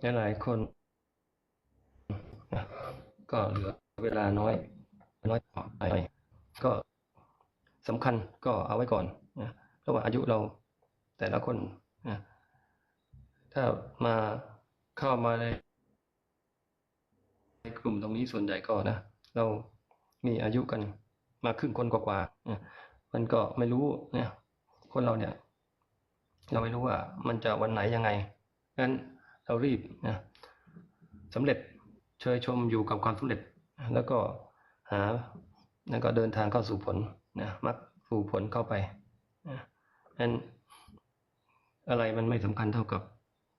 หลายๆคน ก็เหลือเวลาน้อย น้อยไปก็สำคัญก็เอาไว้ก่อนนะราะว่าอายุเราแต่ละคนนะถ้ามาเข้ามาในในกลุ่มตรงนี้ส่วนใหญ่ก็นะเรามีอายุกันมาครึ่งคนกว่าๆนะมันก็ไม่รู้เนี่ยคนเราเนี่ย เราไม่รู้ว่ามันจะวันไหนยังไงงั้น เรารีบนะสำเร็จเชยชมอยู่กับความสำเร็จ แล้วก็หาแล้วก็เดินทางเข้าสู่ผลนะมักสู่ผลเข้าไปนะนั้นอะไรมันไม่สำคัญเท่ากับ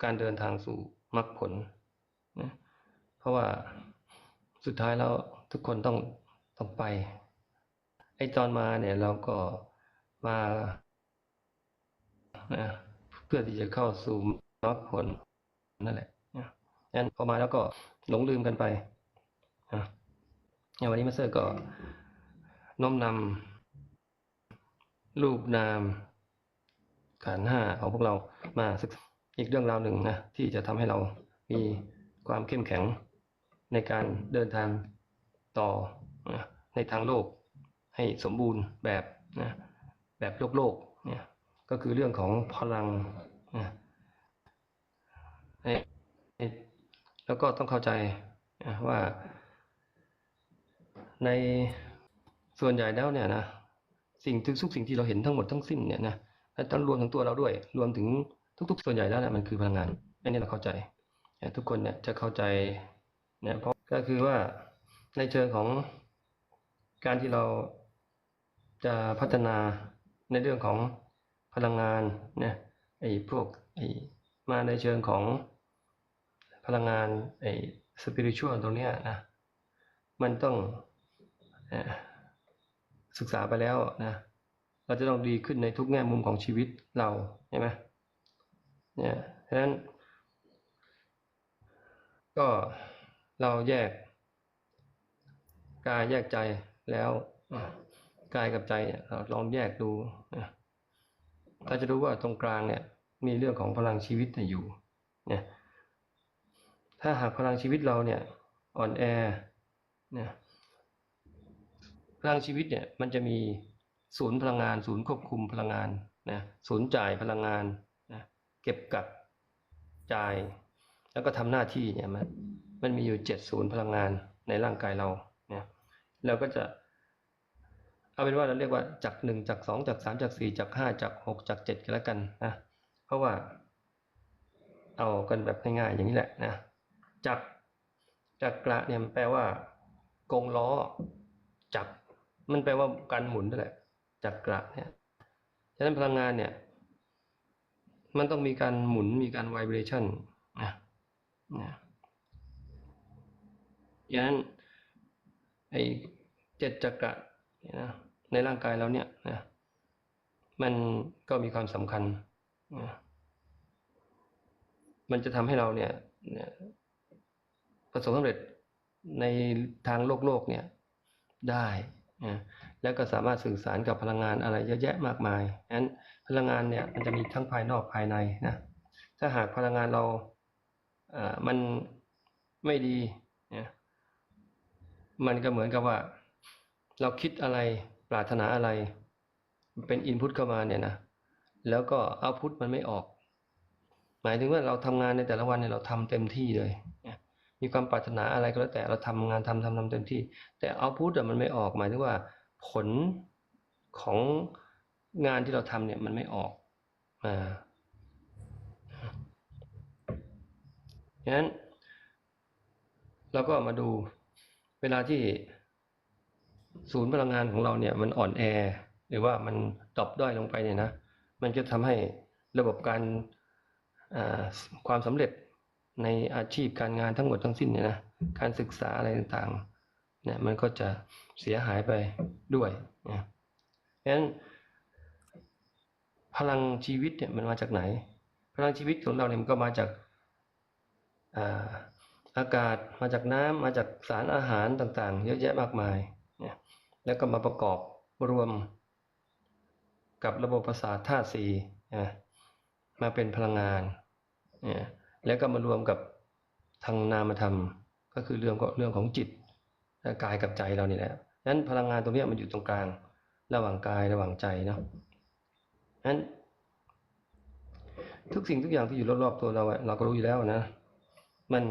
การเดินทางสู่มรรคผลนะเพราะว่าสุดท้ายแล้วทุกคนต้องต้องไป ไอ้ตอนมาเนี่ยเราก็มานะเพื่อที่จะเข้าสู่มรรคผล นั่นแหละนะงั้นพอมาแล้วก็หลงลืมกันไปนะอย่างวันนี้มาสเตอร์ก็โน้มนำรูปนามขันธ์ห้าของพวกเรามาศึกษาอีกเรื่องราวหนึ่งนะที่จะทำให้เรามีความเข้มแข็งในการเดินทางต่อนะในทางโลกให้สมบูรณ์แบบนะแบบโลกโลกเนี่ยก็คือเรื่องของพลังนะ ให้แล้วก็ต้องเข้าใจว่าในส่วนใหญ่แล้วเนี่ยนะสิ่งทุกสิ่งที่เราเห็นทั้งหมดทั้งสิ้นเนี่ยนะและต้องรวมถึงตัวเราด้วย รวมถึงทุก ๆ ส่วนใหญ่แล้วเนี่ยมันคือพลังงานอันนี้เราเข้าใจทุกคนเนี่ยจะเข้าใจเนี่ยเพราะก็คือว่าในเชิงของการที่เราจะพัฒนาในเรื่องของพลังงานเนี่ยไอ้พวกไอ้มาในเชิงของ พลังงานไอ้สปิริตชวลตรงเนี้ยนะมันต้องอศึกษาไปแล้วนะเราจะต้องดีขึ้นในทุกแง่มุมของชีวิตเราใช่ไหมเนี่ยฉะนั้น ก็เราแยกกายแยกใจแล้วกายกับใจเราลองแยกดูนะเราจะรู้ว่าตรงกลางเนี่ย มีเรื่องของพลังชีวิตอยู่เนี่ย ถ้าหากพลังชีวิตเราเนี่ยอ่อนแอเนี่ยพลังชีวิตเนี่ยมันจะมีศูนย์พลังงาน ศูนย์ควบคุมพลังงานนะศูนย์จ่ายพลังงานนะเก็บกักจ่าย แล้วก็ทำหน้าที่เนี่ยมันมันมีอยู่เจ็ดศูนย์พลังงานในร่างกายเราเนี่ยเราก็จะเอาเป็นว่าเราเรียกว่าจากหนึ่งจากสองจากสามจากสี่จากห้าจากหกจากเจ็ดกันแล้วกันนะเพราะว่า เอากันแบบง่ายๆอย่างนี้แหละนะ จักรจักระเนี่ยมันแปลว่ากงล้อ จักรมันแปลว่าการหมุนนั่นแหละ จักระเนี่ยฉะนั้นพลังงานเนี่ย มันต้องมีการหมุนมีการไวเบรชั่นนะนะอย่างนั้นไอ้เจ็ดจักระเนี่ยนะในร่างกายเราเนี่ยนะมันก็มีความสำคัญนะมันจะทำให้เราเนี่ย ประสบความสำเร็จในทางโลกโลกเนี่ยได้นะแล้วก็สามารถสื่อสารกับพลังงานอะไรเยอะแยะมากมายงั้นพลังงานเนี่ยมันจะมีทั้งภายนอกภายในนะถ้าหากพลังงานเราอ่ามันไม่ดีนะมันก็เหมือนกับว่า เราคิดอะไรปรารถนาอะไร เป็นอินพุตเข้ามาเนี่ยนะแล้วก็เอาพุตมันไม่ออก หมายถึงว่าเราทำงานในแต่ละวันเนี่ยเราทำเต็มที่เลย มีความปรารถนาอะไรก็แล้วแต่เราทำงานทำทำทำเต็มที่ แต่เอาพุตมันไม่ออกหมายถึงว่า ผลของงานที่เราทำเนี่ยมันไม่ออกอ่าฉะนั้นเราก็มาดูเวลาที่ศูนย์พลังงานของเราเนี่ยมันอ่อนแอ หรือว่ามันตอบด้อยลงไปเนี่ยนะ มันจะทำให้ระบบการความสำเร็จ ในอาชีพการงานทั้งหมดทั้งสิ้นเนี่ยนะการศึกษาอะไรต่างๆเนี่ยมันก็จะเสียหายไปด้วยนะฉะนั้น พลังชีวิตเนี่ยมันมาจากไหน พลังชีวิตของเราเนี่ยมันก็มาจากอาอากาศมาจากน้ำมาจากสารอาหารต่างๆ เยอะแยะมากมายเนี่ยแล้วก็มาประกอบรวมกับระบบประสาทธาตุสี่นะมาเป็นพลังงานเนี่ย แล้วก็มารวมกับทางนามธรรม ก็คือเรื่องก็เรื่องของจิตกายกับใจเรานี่แหละนั้นพลังงานตรงนี้มันอยู่ตรงกลาง ระหว่างกายระหว่างใจเนาะนั้นทุกสิ่งทุกอย่างที่อยู่รอบๆตัวเราเราก็รู้อยู่แล้วนะ มัน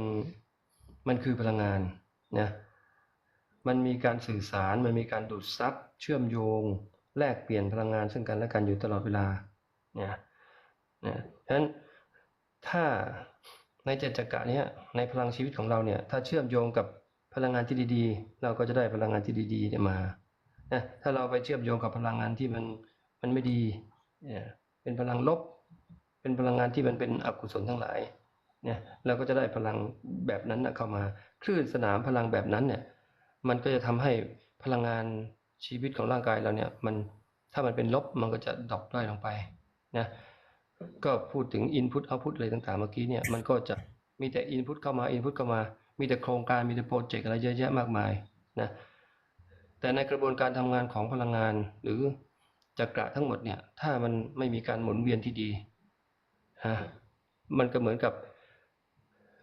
มันคือพลังงานนะมันมีการสื่อสาร มันมีการดูดซับ เชื่อมโยง แลกเปลี่ยนพลังงานซึ่งกันและกันอยู่ตลอดเวลาเนี่ยนะฉะนั้นถ้า ในเจตจักระนี้ในพลังชีวิตของเราเนี่ย ถ้าเชื่อมโยงกับพลังงานที่ดีๆ เราก็จะได้พลังงานที่ดีๆเนี่ยมานะถ้าเราไปเชื่อมโยงกับพลังงานที่มันมันไม่ดีเนี่ยเป็นพลังลบ เป็นพลังงานที่มันเป็นอกุศลทั้งหลายเนี่ยเราก็จะได้พลังแบบนั้นนะเข้ามาคลื่นสนามพลังแบบนั้นเนี่ย มันก็จะทำให้พลังงานชีวิตของร่างกายเราเนี่ย มันถ้ามันเป็นลบมันก็จะดรอปด้อยลงไปนะ ก็พูดถึง Input Output อะไรต่างๆ เมื่อกี้เนี่ย มันก็จะมีแต่ Input เข้ามา Input เข้ามา มีแต่โครงการ มีแต่โปรเจกต์อะไรเยอะแยะมากมายนะ แต่ในกระบวนการทำงานของพลังงานหรือจักระทั้งหมดเนี่ย ถ้ามันไม่มีการหมุนเวียนที่ดีฮะมันก็เหมือนกับ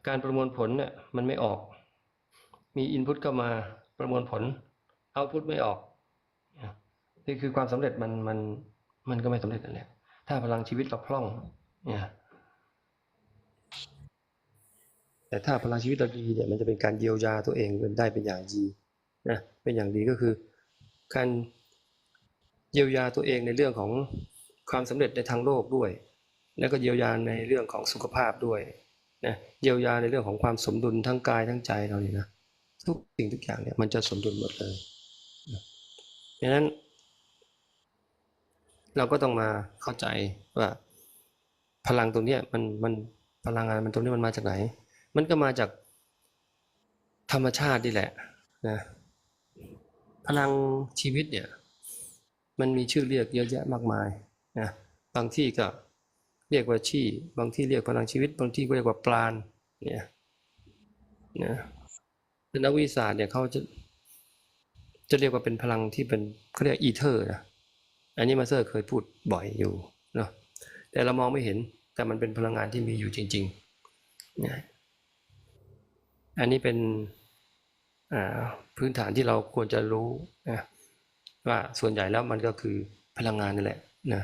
การประมวลผลเนี่ยมันไม่ออก มีอินพุตเข้ามาประมวลผลเอาพุตไม่ออก นี่คือความสำเร็จมันมันมันก็ไม่สำเร็จนั่นแหละ ถ้าพลังชีวิตเราพร่องเนี่ยแต่ถ้าพลังชีวิตเราดีเนี่ยมันจะเป็นการเยียวยาตัวเองเป็นได้เป็นอย่างดีนะเป็นอย่างดีก็คือ การเยียวยาตัวเองในเรื่องของความสำเร็จในทางโลกด้วย แล้วก็เยียวยาในเรื่องของสุขภาพด้วยนะเยียวยาในเรื่องของความสมดุลทั้งกายทั้งใจเราเนี่ยนะทุกสิ่งทุกอย่างเนี่ยมันจะสมดุลหมดเลยนะดังนั้น เราก็ต้องมาเข้าใจว่า พลังตรงนี้มันมันพลังงานมันตรงนี้มันมาจากไหน มันก็มาจากธรรมชาตินี่แหละนะพลังชีวิตเนี่ย มันมีชื่อเรียกเยอะแยะมากมายนะบางที่ก็เรียกว่าชีบางที่เรียกพลังชีวิต บางที่ก็เรียกว่าปราณเนี่ยนะนักวิทยาศาสตร์เนี่ยเขาจะจะเรียกว่าเป็นพลังที่เป็นเขาเรียกอีเทอร์นะ อันนี้มาเซอร์เคยพูดบ่อยอยู่เนาะแต่เรามองไม่เห็นแต่มันเป็นพลังงานที่มีอยู่จริงๆนะอันนี้เป็นพื้นฐานที่เราควรจะรู้นะว่าส่วนใหญ่แล้วมันก็คือพลังงานนั่นแหละนะ